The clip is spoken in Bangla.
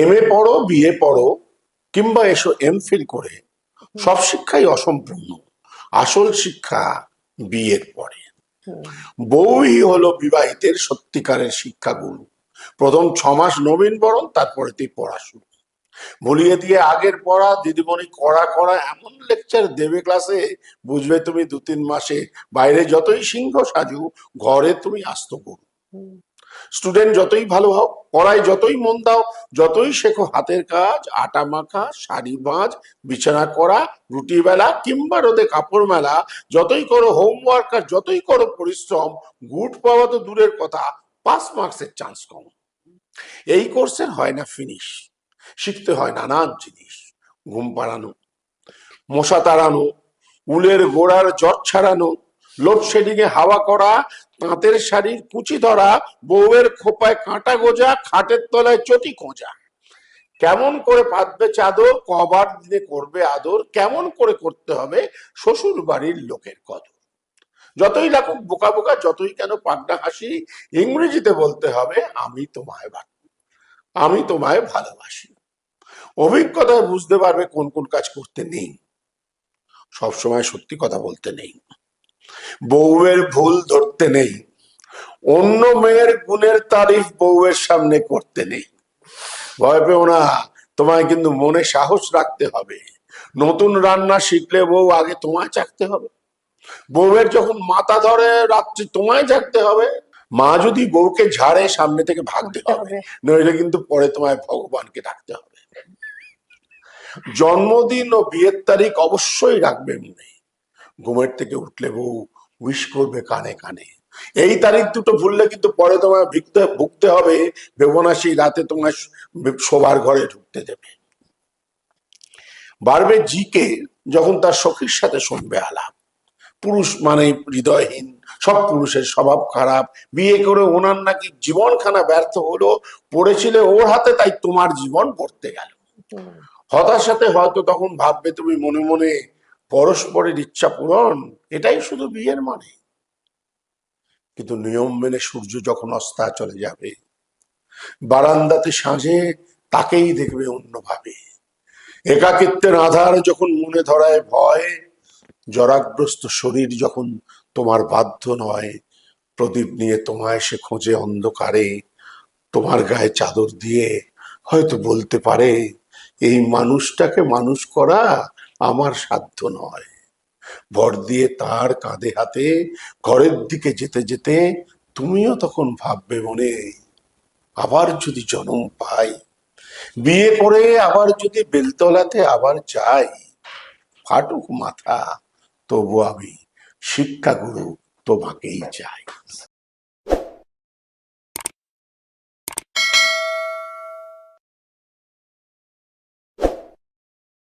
এম এ পড়ো বিএ পড়ো কিংবা এসো এম ফিল করে সব শিক্ষাই অসম্পূর্ণ। আসল শিক্ষা বিয়ের পরে। বউই হলো বিবাহিতের সত্যিকারের শিক্ষাগুরু। প্রথম ছ মাস নবীন বরণ তারপরে তুই পড়া শুরু। ভুলিয়ে দিয়ে আগের পড়া দিদিমণি করা করা এমন লেকচার দেবে ক্লাসে বুঝবে তুমি দু তিন মাসে বাইরে যতই সিংহ সাজু ঘরে তুমি আস্ত করু। স্টুডেন্ট যতই ভালো হও পড়ায় যতই মন দাও, যতই শেখো হাতের কাজ, আটা মাখা, শাড়ি ভাঁজ বিছানা করা, রুটি বেলা কিংবা রোদে কাপড় মেলা, যতই করো হোমওয়ার্ক আর যতই করো পরিশ্রম গুড পাওয়া তো দূরের কথা পাস মার্কসের চান্স কম। এই কোর্সের হয় না ফিনিশ শিখতে হয় নানান জিনিস, ঘুম পাড়ানো, মশা তাড়ানো, উলের গোড়ার জট ছাড়ানো লোডশেডিং এ হাওয়া করা, তাঁতের শাড়ির কুচি ধরা, বউয়ের খোপায় কাঁটা গোজা, খাটের তলায় চটি খোঁজা। কেমন করে পাতবে চাদর, কবার দিনে করবে আদর, কেমন করে করতে হবে শ্বশুর বাড়ির লোকের কদর। যতই লাগুক বোকা বোকা, যতই কেন পাগনা হাসি, ইংরেজিতে বলতে হবে, আমি তোমায় আমি তোমায় ভালোবাসি। অভিজ্ঞতায় বুঝতে পারবে কোন কোন কাজ করতে নেই। সবসময় সত্যি কথা বলতে নেই। বউয়ের ভুল ধরতে নেই। অন্য মেয়ের গুণের তারিফ বউয়ের সামনে করতে নেই। ভয় পেও না তোমায় কিন্তু মনে সাহস রাখতে হবে। নতুন রান্না শিখলে বউ আগে তোমায় চাকতে হবে। বউয়ের যখন মাথা ধরে রাত্রি তোমায় জাগতে হবে। মা যদি বউকে ঝাড়ে সামনে থেকে ভাগতে হবে। নইলে কিন্তু পরে তোমায় ভগবানকে ডাকতে হবে। জন্মদিন ও বিয়ের তারিখ অবশ্যই রাখবে মনে। ঘুমের থেকে উঠলে বউ উইশ করবে কানে কানে। এই তারিখ দুটো ভুললে কিন্তু পরে তোমায় ভিকতে ভুগতে হবে। বেবনাসী রাতে তোমায় শোবার ঘরে ঢুকতে দেবে। বাড়বে জিকে যখন তার সখীর সাথে শুনবে আলাপ। পুরুষ মানে হৃদয়হীন সব পুরুষের স্বভাব খারাপ। বিয়ে করে ওনার নাকি জীবনখানা ব্যর্থ হলো পড়েছিলে ওর হাতে তাই তোমার জীবন পড়তে গেল। হতাশাতে হয়তো তখন ভাববে তুমি মনে মনে পরস্পরের ইচ্ছা পূরণ, এটাই শুধু বিয়ের মানে। কিন্তু নিয়ম মেনে সূর্য যখন অস্তা চলে যাবে, বারান্দাতে সাঁঝে তাকেই দেখবে অন্যভাবে। একাকিত্বের আধার যখন মনে ধরায় ভয়, জরাগ্রস্ত শরীর যখন তোমার বাধ্য নয়, প্রদীপ নিয়ে তোমায় সে খোঁজে অন্ধকারে, তোমার গায়ে চাদর দিয়ে হয়তো বলতে পারে, এই মানুষটাকে মানুষ করা আমার সাধ্য নয়। ভর দিয়ে তার কাঁধে হাতে, ঘরের দিকে যেতে যেতে তুমিও তখন ভাববে মনে, আবার যদি জন্ম পাই, বিয়ে করে আবার যদি বেলতলাতে আবার যাই, ফাটুক মাথা, তবু আমি শিক্ষাগুরু তোমাকেই চাই।